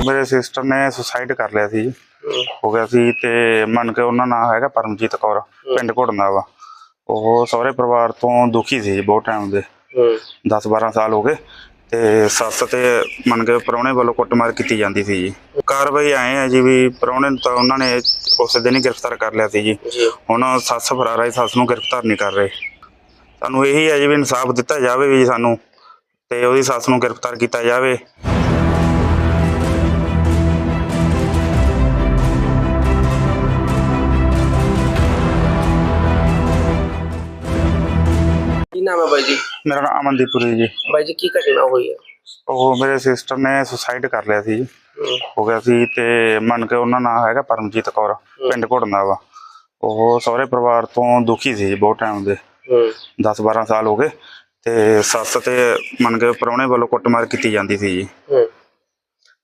ਉਹ ਮੇਰੇ ਸਿਸਟਰ ਨੇ ਸੁਸਾਈਡ ਕਰ ਲਿਆ ਸੀ ਜੀ। ਹੋ ਗਿਆ ਸੀ ਤੇ ਮੰਨ ਕੇ ਉਹਨਾਂ ਨਾਂ ਹੈਗਾ ਪਰਮਜੀਤ ਕੌਰ ਪਿੰਡ ਘੁੜਨਾ ਵਾ ਉਹ ਸਹੁਰੇ ਪਰਿਵਾਰ ਤੋਂ ਦੁਖੀ ਸੀ ਜੀ ਬਹੁਤ ਟਾਈਮ ਦੇ। ਹੂੰ 10 12 ਸਾਲ ਹੋ ਗਏ ਤੇ ਸੱਸ ਤੇ ਮੰਨ ਕੇ ਪ੍ਰਾਹੁਣੇ ਵੱਲੋਂ ਕੁੱਟਮਾਰ ਕੀਤੀ ਜਾਂਦੀ ਸੀ ਜੀ। ਕਾਰਵਾਈ ਆਏ ਆ ਜੀ ਵੀ ਪ੍ਰਾਹੁਣੇ ਨੂੰ ਤਾਂ ਉਹਨਾਂ ਨੇ ਉਸ ਦਿਨ ਹੀ ਗ੍ਰਿਫਤਾਰ ਕਰ ਲਿਆ ਸੀ ਜੀ। ਹੁਣ ਸੱਸ ਫਰਾਰ ਆਈ ਸੱਸ ਨੂੰ ਗ੍ਰਿਫਤਾਰ ਨਹੀਂ ਕਰ ਰਹੇ। ਸਾਨੂੰ ਇਹੀ ਹੈ ਜੀ ਵੀ ਇਨਸਾਫ ਦਿੱਤਾ ਜਾਵੇ ਵੀ ਸਾਨੂੰ ਤੇ ਉਹਦੀ ਸੱਸ ਨੂੰ ਗ੍ਰਿਫਤਾਰ ਕੀਤਾ ਜਾਵੇ। ਨਾਮ ਹੈ ਬਾਈ ਜੀ? ਮੇਰਾ ਨਾਮ ਅਮਨਦੀਪੁਰੀ ਜੀ। ਬਾਈ ਜੀ ਕੀ ਘਟਨਾ ਹੋਈ ਹੈ? ਉਹ ਮੇਰੇ ਸਿਸਟਰ ਨੇ ਸੁਸਾਈਡ ਕਰ ਲਿਆ ਸੀ ਜੀ। ਹੂੰ। ਗਿਆ ਸੀ ਤੇ ਮੰਨ ਕੇ ਉਹਨਾਂ ਨਾਂ ਹੈਗਾ ਪਰਮਜੀਤ ਕੌਰ ਪਿੰਡ ਘੁੜਨਾ ਵਾ। ਉਹ ਸਹੁਰੇ ਪਰਿਵਾਰ ਤੋਂ ਦੁਖੀ ਸੀ ਜੀ ਬਹੁਤ ਟਾਈਮ ਦੇ। ਹੂੰ। 10 12 ਸਾਲ ਹੋ ਗਏ ਤੇ ਸੱਸ ਤੇ ਮੰਨ ਕੇ ਪ੍ਰਾਹੁਣੇ ਵੱਲੋਂ ਕੁੱਟਮਾਰ ਕੀਤੀ ਜਾਂਦੀ ਸੀ ਜੀ।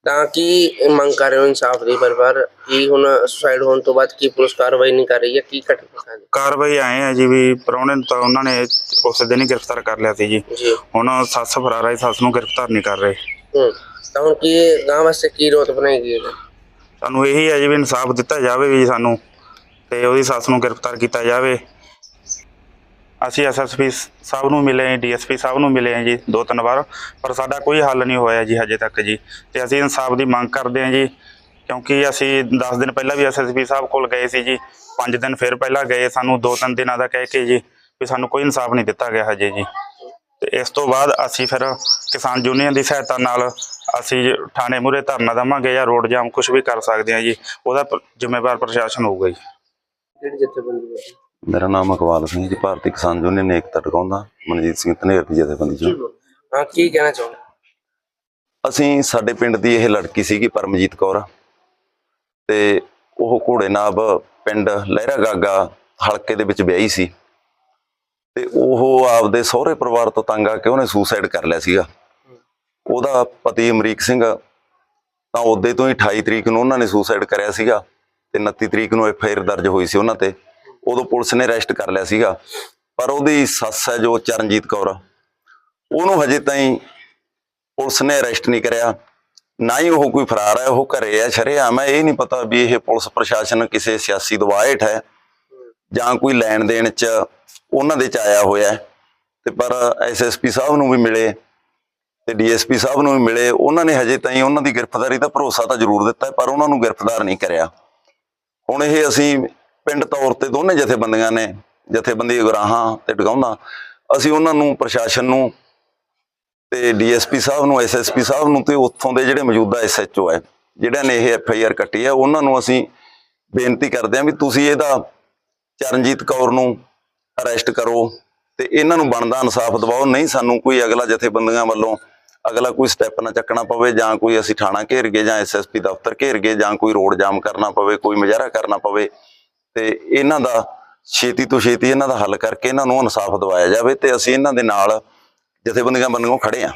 ਤਾਂ ਕੀ ਮੰਗ ਕਰ ਰਹੇ ਹੋ ਇਨਸਾਫ ਦੀ ਪਰਿਵਾਰ ਕੀ ਹੁਣ ਸੁਸਾਈਡ ਹੋਣ ਤੋਂ ਬਾਅਦ ਕੀ ਪੁਲਿਸ ਕਾਰਵਾਈ ਨਹੀਂ ਕਰ ਰਹੀ ਹੈ ਕੀ ਘਟਨਾ ਹੈ? ਕਾਰਵਾਈ ਆਏ ਆ ਜੀ ਵੀ ਪ੍ਰਾਹੁਣੇ ਨੂੰ ਤਾਂ ਉਹਨਾਂ ਨੇ ਉਸ ਦਿਨ ਹੀ ਗ੍ਰਿਫਤਾਰ ਕਰ ਲਿਆ ਸੀ ਜੀ। ਜੀ। ਹੁਣ ਸੱਸ ਫਰਾਰ ਆਈ ਸੱਸ ਨੂੰ ਗ੍ਰਿਫਤਾਰ ਨਹੀਂ ਕਰ ਰਹੇ। ਹੂੰ ਤਾਂ ਹੁਣ ਕੀ ਗਾਂ ਵਾਸਤੇ ਕੀ ਰੋਤ ਬਣਾਈ ਗਈ ਹੈ ਸਾਨੂੰ ਇਹੀ ਹੈ ਜੀ ਵੀ ਇਨਸਾਫ ਦਿੱਤਾ ਜਾਵੇ ਵੀ ਸਾਨੂੰ ਤੇ ਉਹਦੀ ਸੱਸ ਨੂੰ ਗ੍ਰਿਫਤਾਰ ਕੀਤਾ ਜਾਵੇ। ਅਸੀਂ ਐਸਐਸਪੀ ਸਾਹਿਬ ਨੂੰ ਮਿਲੇ ਡੀਐਸਪੀ ਸਾਹਿਬ ਨੂੰ ਮਿਲੇ ਹਾਂ ਜੀ, ਦੋ ਤਿੰਨ ਵਾਰ। ਪਰ ਸਾਡਾ ਕੋਈ ਹੱਲ ਨਹੀਂ ਹੋਇਆ ਜੀ ਹਜੇ ਤੱਕ ਜੀ। ਤੇ ਅਸੀਂ ਇਨਸਾਫ ਦੀ ਮੰਗ ਕਰਦੇ ਹਾਂ ਜੀ, ਕਿਉਂਕਿ ਅਸੀਂ 10 ਦਿਨ ਪਹਿਲਾਂ ਵੀ ਐਸਐਸਪੀ ਸਾਹਿਬ ਕੋਲ ਗਏ ਸੀ ਜੀ 5 ਦਿਨ ਫਿਰ ਪਹਿਲਾਂ ਗਏ, ਸਾਨੂੰ ਦੋ ਤਿੰਨ ਦਿਨਾਂ ਦਾ ਕਹਿ ਕੇ ਜੀ, ਵੀ ਸਾਨੂੰ ਕੋਈ ਇਨਸਾਫ ਨਹੀਂ ਦਿੱਤਾ ਗਿਆ ਹਜੇ ਜੀ। ਤੇ ਇਸ ਤੋਂ ਬਾਅਦ ਅਸੀਂ ਫਿਰ ਕਿਸਾਨ ਯੂਨੀਅਨ ਦੀ ਸਹਾਇਤਾ ਨਾਲ ਅਸੀਂ ਥਾਣੇ ਮੂਹਰੇ ਧਰਨਾ ਦੇਵਾਂਗੇ ਜਾਂ ਰੋਡ ਜਾਮ ਕੁਝ ਵੀ ਕਰ ਸਕਦੇ ਹਾਂ ਜੀ, ਉਹਦਾ ਜ਼ਿੰਮੇਵਾਰ ਪ੍ਰਸ਼ਾਸਨ ਹੋਊਗਾ ਜੀ। ਜਿਹੜੀ ਜਥੇਬੰਦੀ ਮੇਰਾ ਨਾਮ ਇਕਬਾਲ ਸਿੰਘ ਜੀ ਭਾਰਤੀ ਕਿਸਾਨ ਯੂਨੀਅਨ ਏਕਤਾ ਟਿਕਾਉਂਦਾ ਮਨਜੀਤ ਸਿੰਘ ਧਨੇਰ ਦੀ ਜਥੇਬੰਦੀ ਚੋਂ। ਹਾਂ। ਕੀ ਕਹਿਣਾ ਚਾਹੁੰਦੇ ਅਸੀਂ ਸਾਡੇ ਪਿੰਡ ਦੀ ਇਹ ਲੜਕੀ ਸੀਗੀ ਪਰਮਜੀਤ ਕੌਰ। ਤੇ ਉਹ ਘੋੜੇਨਾਬ ਪਿੰਡ ਲਹਿਰਾ ਗਾਗਾ ਹਲਕੇ ਦੇ ਵਿੱਚ ਵਿਆਹੀ ਸੀ। ਤੇ ਉਹ ਆਪਦੇ ਸਹੁਰੇ ਪਰਿਵਾਰ ਤੋਂ ਤੰਗ ਆ ਕੇ ਉਹਨੇ ਸੁਸਾਈਡ ਕਰ ਲਿਆ ਸੀਗਾ। ਉਹਦਾ ਪਤੀ ਅਮਰੀਕ ਸਿੰਘ ਤਾਂ ਉਹਦੇ ਤੋਂ ਹੀ 28 ਤਰੀਕ ਨੂੰ ਉਹਨਾਂ ਨੇ ਸੁਸਾਈਡ ਕਰਿਆ ਸੀਗਾ। ਤੇ 29 ਤਰੀਕ ਨੂੰ ਐਫ ਆਈ ਆਰ ਦਰਜ ਹੋਈ ਸੀ ਉਹਨਾਂ ਤੇ। ਉਦੋਂ ਪੁਲਿਸ ਨੇ ਅਰੈਸਟ ਕਰ ਲਿਆ ਸੀਗਾ। ਪਰ ਉਹਦੀ ਸੱਸ ਹੈ ਜੋ ਚਰਨਜੀਤ ਕੌਰ। ਉਹਨੂੰ ਹਜੇ ਤਾਈਂ ਪੁਲਿਸ ਨੇ ਅਰੈਸਟ ਨਹੀਂ ਕਰਿਆ। ਨਾ ਹੀ ਉਹ ਕੋਈ ਫਰਾਰ ਹੈ, ਉਹ ਘਰੇ ਹੈ, ਸ਼ਰੇਆਮ ਹੈ। ਇਹ ਨਹੀਂ ਪਤਾ ਵੀ ਇਹ ਪੁਲਿਸ ਪ੍ਰਸ਼ਾਸਨ ਕਿਸੇ ਸਿਆਸੀ ਦਬਾਅ ਹੇਠ ਹੈ ਜਾਂ ਕੋਈ ਲੈਣ ਦੇਣ ਚ ਉਹਨਾਂ ਦੇ ਚ ਆਇਆ ਹੋਇਆ ਹੈ। ਤੇ ਪਰ ਐਸਐਸਪੀ ਸਾਹਿਬ ਨੂੰ ਵੀ ਮਿਲੇ ਤੇ ਡੀਐਸਪੀ ਸਾਹਿਬ ਨੂੰ ਵੀ ਮਿਲੇ। ਉਹਨਾਂ ਨੇ ਹਜੇ ਤਾਈਂ ਉਹਨਾਂ ਦੀ ਗ੍ਰਿਫਤਾਰੀ ਦਾ ਭਰੋਸਾ ਤਾਂ ਜ਼ਰੂਰ ਦਿੱਤਾ, ਪਰ ਉਹਨਾਂ ਨੂੰ ਗ੍ਰਿਫਤਾਰ ਨਹੀਂ ਕਰਿਆ। ਹੁਣ ਇਹ ਅਸੀਂ ਪਿੰਡ ਤੌਰ ਤੇ ਦੋਨੇ ਜਥੇਬੰਦੀਆਂ ਨੇ, ਜਥੇਬੰਦੀ ਗੁਰਾਹਾਂ ਤੇ ਟਿਕਾਉਂਦਾ ਅਸੀਂ ਉਹਨਾਂ ਨੂੰ ਪ੍ਰਸ਼ਾਸਨ ਨੂੰ ਤੇ ਡੀਐਸਪੀ ਸਾਹਿਬ ਨੂੰ, ਐਸਐਸਪੀ ਸਾਹਿਬ ਨੂੰ ਤੇ ਉੱਥੋਂ ਦੇ ਜਿਹੜੇ ਮੌਜੂਦਾ ਐਸਐਚਓ ਹੈ, ਜਿਹੜਿਆਂ ਨੇ ਇਹ ਐਫਆਈਆਰ ਕੱਟੀ ਹੈ, ਉਹਨਾਂ ਨੂੰ ਅਸੀਂ ਬੇਨਤੀ ਕਰਦੇ ਹਾਂ ਵੀ ਤੁਸੀਂ ਇਹਦਾ ਚਰਨਜੀਤ ਕੌਰ ਨੂੰ ਅਰੈਸਟ ਕਰੋ ਤੇ ਇਹਨਾਂ ਨੂੰ ਬਣਦਾ ਇਨਸਾਫ ਦਿਵਾਓ। ਨਹੀਂ ਸਾਨੂੰ ਕੋਈ ਅਗਲਾ ਜਥੇਬੰਦੀਆਂ ਵੱਲੋਂ ਅਗਲਾ ਕੋਈ ਸਟੈਪ ਨਾ ਚੱਕਣਾ ਪਵੇ ਜਾਂ ਕੋਈ ਅਸੀਂ ਥਾਣਾ ਘੇਰ ਗਏ ਜਾਂ ਐਸਐਸਪੀ ਦਫ਼ਤਰ ਘੇਰ ਗਏ ਜਾਂ ਕੋਈ ਰੋਡ ਜਾਮ ਕਰਨਾ ਪਵੇ, ਕੋਈ ਮੁਜ਼ਾਹਰਾ ਕਰਨਾ ਪਵੇ। ਤੇ ਇਹਨਾਂ ਦਾ ਛੇਤੀ ਤੋਂ ਛੇਤੀ ਇਹਨਾਂ ਦਾ ਹੱਲ ਕਰਕੇ ਇਹਨਾਂ ਨੂੰ ਇਨਸਾਫ ਦਿਵਾਇਆ ਜਾਵੇ ਤੇ ਅਸੀਂ ਇਹਨਾਂ ਦੇ ਨਾਲ ਜਥੇਬੰਦੀਆਂ ਵੱਲੋਂ ਖੜੇ ਹਾਂ।